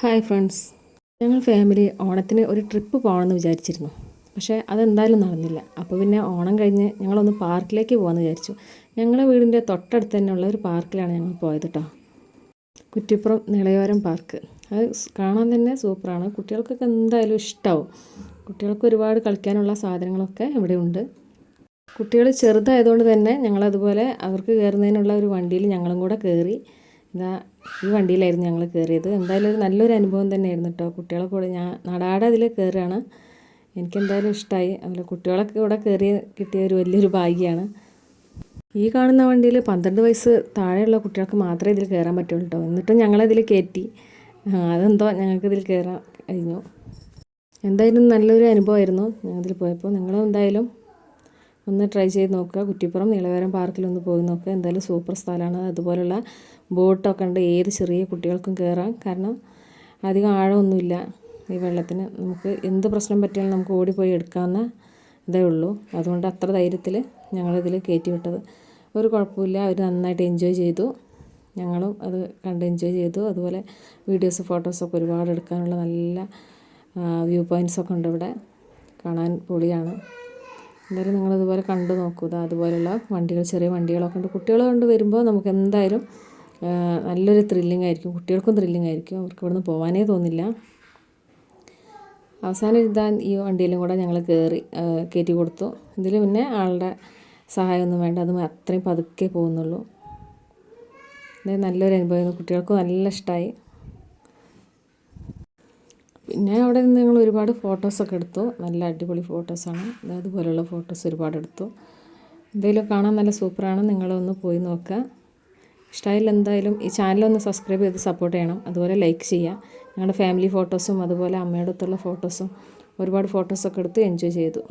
Hi friends ഞങ്ങൾ family ഓണത്തിന് ഒരു ട്രിപ്പ് പോകണമെന്ന് വിചാരിച്ചിരുന്നു. പക്ഷേ അതെന്തായാലും നടന്നില്ല. അപ്പോൾ പിന്നെ ഓണം കഴിഞ്ഞ് ഞങ്ങളൊന്ന് പാർക്കിലേക്ക് പോകാമെന്ന് വിചാരിച്ചു. ഞങ്ങളുടെ വീടിന്റെ തൊട്ടടുത്ത് തന്നെയുള്ള ഒരു പാർക്കിലാണ് ഞങ്ങൾ പോയത് കേട്ടോ കുറ്റിപ്പുറം നിളയോരം പാർക്ക്. അത് കാണാൻ തന്നെ സൂപ്പറാണ്. കുട്ടികൾക്കൊക്കെ എന്തായാലും ഇഷ്ടമാവും കുട്ടികൾക്ക് ഒരുപാട് കളിക്കാനുള്ള സാധനങ്ങളൊക്കെ ഇവിടെ ഉണ്ട്. കുട്ടികൾ ചെറുതായതുകൊണ്ട് തന്നെ ഞങ്ങളതുപോലെ അവർക്ക് കയറുന്നതിനുള്ള ഒരു വണ്ടിയിൽ ഞങ്ങളും കൂടെ കയറി ഇതാ ഈ വണ്ടിയിലായിരുന്നു ഞങ്ങൾ കയറിയത് എന്തായാലും ഒരു നല്ലൊരു അനുഭവം തന്നെയായിരുന്നു കേട്ടോ കുട്ടികളെ കൂടെ ഞാൻ നടാടെ അതിൽ കയറുകയാണ് എനിക്കെന്തായാലും ഇഷ്ടമായി അതുപോലെ കുട്ടികളൊക്കെ ഇവിടെ കയറി കിട്ടിയ ഒരു വലിയൊരു ഭാഗ്യമാണ് ഈ കാണുന്ന വണ്ടിയിൽ പന്ത്രണ്ട് വയസ്സ് താഴെയുള്ള കുട്ടികൾക്ക് മാത്രമേ ഇതിൽ കയറാൻ പറ്റുള്ളൂ കേട്ടോ എന്നിട്ടും ഞങ്ങളതിൽ കയറ്റി അതെന്തോ ഞങ്ങൾക്കിതിൽ കയറാൻ കഴിഞ്ഞു. എന്തായാലും നല്ലൊരു അനുഭവമായിരുന്നു ഞങ്ങളിതിൽ പോയപ്പോൾ. നിങ്ങളും എന്തായാലും ഒന്ന് ട്രൈ ചെയ്ത് നോക്കുക. കുറ്റിപ്പുറം നീളവരം പാർക്കിലൊന്ന് പോയി നോക്കുക. എന്തായാലും സൂപ്പർ സ്ഥലമാണ്. അതുപോലുള്ള ബോട്ടൊക്കെ ഉണ്ട്. ഏത് ചെറിയ കുട്ടികൾക്കും കയറാം കാരണം അധികം ആഴമൊന്നുമില്ല ഈ വെള്ളത്തിന്. നമുക്ക് എന്ത് പ്രശ്നം പറ്റിയാലും നമുക്ക് ഓടിപ്പോയി എടുക്കാവുന്ന ഇതേ ഉള്ളൂ. അതുകൊണ്ട് അത്ര ധൈര്യത്തിൽ ഞങ്ങളിതിൽ കയറ്റി വിട്ടത്. ഒരു കുഴപ്പമില്ല. അവർ നന്നായിട്ട് എൻജോയ് ചെയ്തു. ഞങ്ങളും അത് കണ്ട് എൻജോയ് ചെയ്തു. അതുപോലെ വീഡിയോസ് ഫോട്ടോസൊക്കെ ഒരുപാട് എടുക്കാനുള്ള നല്ല വ്യൂ പോയിന്റ്സൊക്കെ ഉണ്ട് ഇവിടെ. കാണാൻ പൊളിയാണ്. എന്തായാലും നിങ്ങളിതുപോലെ കണ്ടു നോക്കൂ. അതുപോലെയുള്ള വണ്ടികൾ ചെറിയ വണ്ടികളൊക്കെ ഉണ്ട്. കുട്ടികളെ കൊണ്ട് വരുമ്പോൾ നമുക്ക് എന്തായാലും നല്ലൊരു ത്രില്ലിംഗ് ആയിരിക്കും. കുട്ടികൾക്കും ത്രില്ലിംഗ് ആയിരിക്കും. അവർക്ക് ഇവിടുന്ന് പോകാനേ തോന്നില്ല. അവസാനം ഇതാ ഈ വണ്ടിയിലും കൂടെ ഞങ്ങൾ കയറി കയറ്റി കൊടുത്തു. ഇതിൽ പിന്നെ ആളുടെ സഹായമൊന്നും വേണ്ട. അത് അത്രയും പതുക്കെ പോകുന്നുള്ളൂ. നല്ലൊരു അനുഭവമായിരുന്നു. കുട്ടികൾക്കും നല്ല ഇഷ്ടമായി പിന്നെ അവിടെ നിന്ന് ഞങ്ങൾ ഒരുപാട് ഫോട്ടോസൊക്കെ എടുത്തു. നല്ല അടിപൊളി ഫോട്ടോസാണ് അതുപോലെയുള്ള ഫോട്ടോസ് ഒരുപാട് എടുത്തു. എന്തെങ്കിലും കാണാൻ നല്ല സൂപ്പറാണ് നിങ്ങളൊന്ന് പോയി നോക്കുക ഇഷ്ടമായില്ല എന്തായാലും ഈ ചാനലൊന്ന് സബ്സ്ക്രൈബ് ചെയ്ത് സപ്പോർട്ട് ചെയ്യണം. അതുപോലെ ലൈക്ക് ചെയ്യുക ഞങ്ങളുടെ ഫാമിലി ഫോട്ടോസും അതുപോലെ അമ്മയുടെ അടുത്തുള്ള ഫോട്ടോസും ഒരുപാട് ഫോട്ടോസൊക്കെ എടുത്ത് എൻജോയ് ചെയ്തു.